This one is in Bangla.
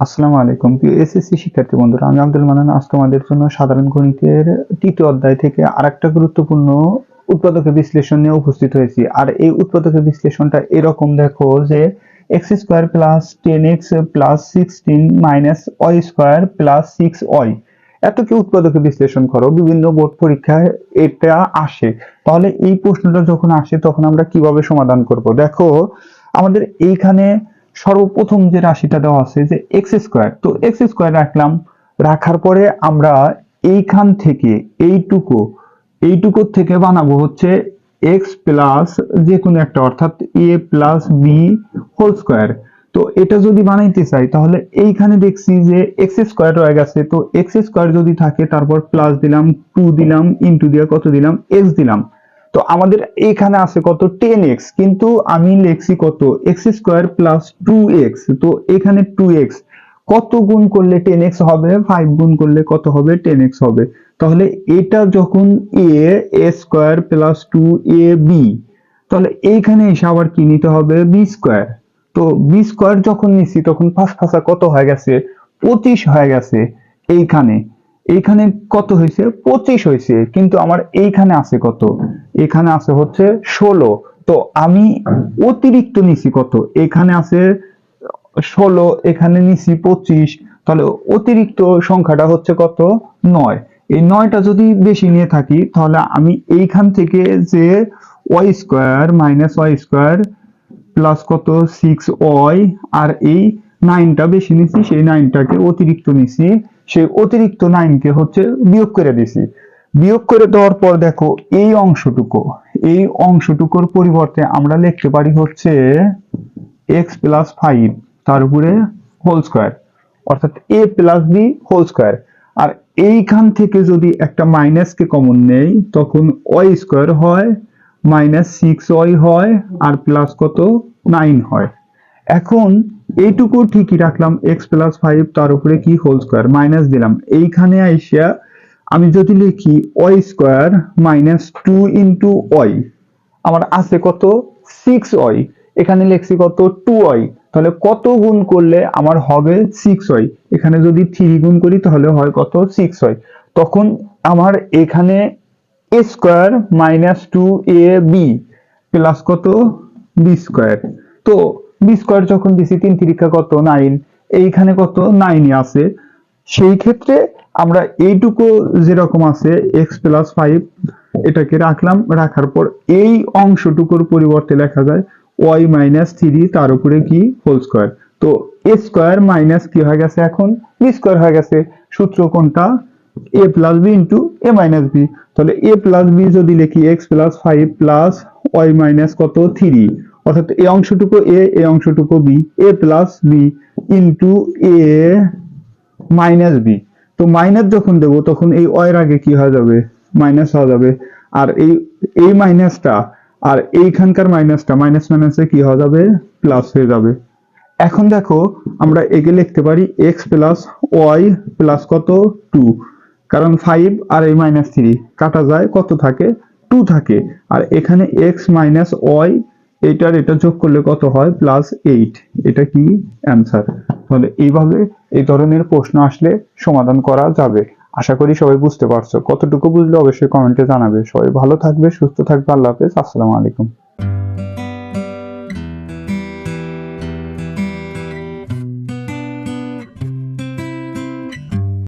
আসসালামু আলাইকুম। প্রিয় এসএসসি শিক্ষার্থী বন্ধুরা, আমি আব্দুল মানান আজ তোমাদের জন্য সাধারণ গণিতের তৃতীয় অধ্যায় থেকে আরেকটা গুরুত্বপূর্ণ উৎপাদকের বিশ্লেষণ নিয়ে উপস্থিত হয়েছি। আর এই উৎপাদকের বিশ্লেষণটা এরকম, দেখো যে x square plus ten x plus sixteen minus y square plus six y এত কি উৎপাদকে বিশ্লেষণ করো? বিভিন্ন বোর্ড পরীক্ষায় এটা আসে। তাহলে এই প্রশ্নটা যখন আসে, তখন আমরা কীভাবে সমাধান করব? দেখো, আমাদের এইখানে সর্বপ্রথম যে রাশিটা দেওয়া আছে যে এক্স স্কোয়ার তো এক্স স্কোয়ার রাখলাম, রাখার পরে আমরা এইখান থেকে এইটুকু এইটুকুর থেকে বানাবো হচ্ছে এক্স প্লাস যে কোনো একটা, অর্থাৎ a plus b whole square তো এটা যদি বানাইতে চাই, তাহলে এইখানে দেখছি যে এক্স স্কোয়ার রয়ে গেছে, তো এক্স স্কোয়ার যদি থাকে, তারপর প্লাস দিলাম টু দিলাম ইন্টু দিয়ে কত দিলাম এক্স দিলাম। তো আমাদের এখানে আছে কত? টেন এক্স কিন্তু আমি লিখছি কত? X square plus two x তো এখানে টু এক্স কত গুণ করলে টেন এক্স হবে? ফাইভ গুণ করলে কত হবে? টেন এক্স হবে। তাহলে এটা যখন a square plus two a b তাহলে এইখানে এসে আবার কি নিতে হবে? বি স্কোয়ার তো বি স্কোয়ার যখন নিছি, তখন ফাঁস পাঁচা কত হয়ে গেছে? পঁচিশ হয়ে গেছে এইখানে। এইখানে কত হয়েছে? পঁচিশ হয়েছে। কিন্তু আমার এইখানে আছে কত? এখানে আছে হচ্ছে ষোলো। তো আমি অতিরিক্ত নিছি কত? এখানে আছে ষোলো, এখানে নিছি পঁচিশ। তাহলে অতিরিক্ত সংখ্যাটা হচ্ছে কত? নয়। এই নয়টা যদি বেশি নিয়ে থাকি, তাহলে আমি এইখান থেকে যে y square minus y square plus কত? Six y. আর এই নাইনটা বেশি নিছি, সেই নাইনটাকে অতিরিক্ত নিছি। সেই অতিরিক্ত নাইনকে হচ্ছে বিয়োগ করে দিছি। বিয়োগ করে দেওয়ার পর দেখো, এই অংশটুকু, এই অংশটুকুর পরিবর্তে আমরা লিখতে পারি হচ্ছে এক্স প্লাস ফাইভ তার উপরে হোল স্কোয়ার অর্থাৎ a plus b whole square আর এইখান থেকে যদি একটা মাইনাসকে কমন নেই, তখন ওয়াই স্কোয়ার হয় মাইনাস সিক্স ওয়াই হয়, আর প্লাস কত? নাইন হয়। এখন এইটুকু ঠিকই রাখলাম এক্স প্লাস ফাইভ তার উপরে কি হোল স্কোয়ার মাইনাস দিলাম। এইখানে আইসা আমি যদি লিখি y square minus two into y, আমার আছে কত? Six y. এখানে লিখছি কত? Two y. তাহলে কত গুণ করলে আমার হবে সিক্স ওয়াই? এখানে যদি থ্রি গুণ করি তাহলে হয় কত? Six y. তখন আমার এখানে a square minus two a b plus কত? B square. তো বি স্কোয়ার যখন দিছি তিন তিরিকা কত? নাইন। এইখানে কত? নাইনই আছে। সেই ক্ষেত্রে আমরা এইটুকু যেরকম আছে এক্স প্লাস ফাইভ এটাকে রাখলাম, রাখার পর এই অংশটুকুর পরিবর্তে লেখা যায় ওয়াই মাইনাস থ্রি তার উপরে কি? হোল স্কোয়ার তো এ স্কোয়ার মাইনাস কি হয়ে গেছে এখন? বি স্কোয়ার হয়ে গেছে। সূত্র কোনটা? A plus b into a minus b তাহলে এ প্লাস বি যদি লিখি x plus five plus y minus কত? থ্রি অর্থাৎ এই অংশটুকু এ এই অংশটুকু b a plus b into a minus b তো মাইনাস যখন দেবো, তখন এই ওয়ের আগে কি হয়ে যাবে? মাইনাস হয়ে যাবে। আর এই এই মাইনাসটা আর এইখানকার মাইনাসটা মাইনাস মাইনাসে কি হয়ে যাবে? প্লাস হয়ে যাবে। এখন দেখো, আমরা একে লিখতে পারি এক্স প্লাস ওয়াই প্লাস কত? টু কারণ ফাইভ আর এই মাইনাস থ্রি কাটা যায়, কত থাকে? টু থাকে। আর এখানে এক্স মাইনাস ওয়াই এইটার এটা যোগ করলে কত হয়? প্লাস এইট এটা কি? অ্যান্সার তাহলে এইভাবে এই ধরনের প্রশ্ন আসলে সমাধান করা যাবে। আশা করি সবাই বুঝতে পারছ। কতটুকু বুঝলে অবশ্যই কমেন্টে জানাবে। সবাই ভালো থাকবে, সুস্থ থাকবে। আল্লাহ হাফেজ। আসসালামু আলাইকুম।